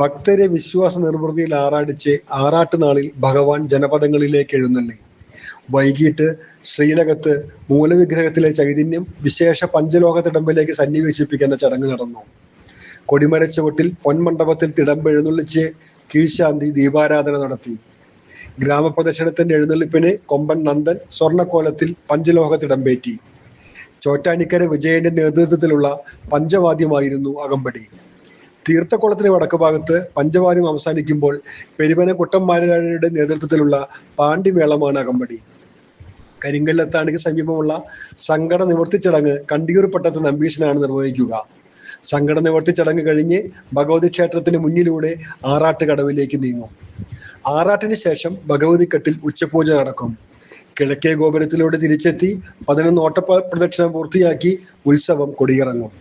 ഭക്തരെ വിശ്വാസ നിർവൃതിയിൽ ആറാടിച്ച് ആറാട്ട് നാളിൽ ഭഗവാൻ ജനപദങ്ങളിലേക്ക് എഴുന്നള്ളി. വൈകിട്ട് ശ്രീലകത്ത് മൂലവിഗ്രഹത്തിലെ ചൈതന്യം വിശേഷ പഞ്ചലോക തിടമ്പിലേക്ക് സന്നിവേശിപ്പിക്കുന്ന ചടങ്ങ് നടന്നു. കൊടിമരച്ചുവട്ടിൽ പൊൻമണ്ഡപത്തിൽ തിടമ്പ് എഴുന്നള്ളിച്ച് കീഴ്ശാന്തി ദീപാരാധന നടത്തി. ഗ്രാമപ്രദക്ഷിണത്തിന്റെ എഴുന്നള്ളിപ്പിന് കൊമ്പൻ നന്ദൻ സ്വർണക്കോലത്തിൽ പഞ്ചലോക തിടമ്പേറ്റി ചോറ്റാനിക്കര വിജയന്റെ നേതൃത്വത്തിലുള്ള പഞ്ചവാദ്യമായിരുന്നു അകമ്പടി. തീർത്ഥക്കുളത്തിന് വടക്ക് ഭാഗത്ത് പഞ്ചവാദ്യം അവസാനിക്കുമ്പോൾ പെരുവന കുട്ടന്മാരുടെ നേതൃത്വത്തിലുള്ള പാണ്ഡിമേളമാണ് അകമ്പടി. കരിങ്കല്ലത്താണിക്ക് സമീപമുള്ള സങ്കട നിവർത്തി ചടങ്ങ് കണ്ടിയൂർ പട്ടത്ത് നമ്പീശനാണ് നിർവഹിക്കുക. സങ്കട നിവർത്തി ചടങ്ങ് കഴിഞ്ഞ് ഭഗവതി ക്ഷേത്രത്തിന് മുന്നിലൂടെ ആറാട്ട് കടവിലേക്ക് നീങ്ങും. ആറാട്ടിന് ശേഷം ഭഗവതി കെട്ടിൽ ഉച്ചപൂജ നടക്കും. കിഴക്കേ ഗോപുരത്തിലൂടെ തിരിച്ചെത്തി പതിനൊന്ന് ഓട്ട പ്രദക്ഷിണം പൂർത്തിയാക്കി ഉത്സവം കൊടിയിറങ്ങും.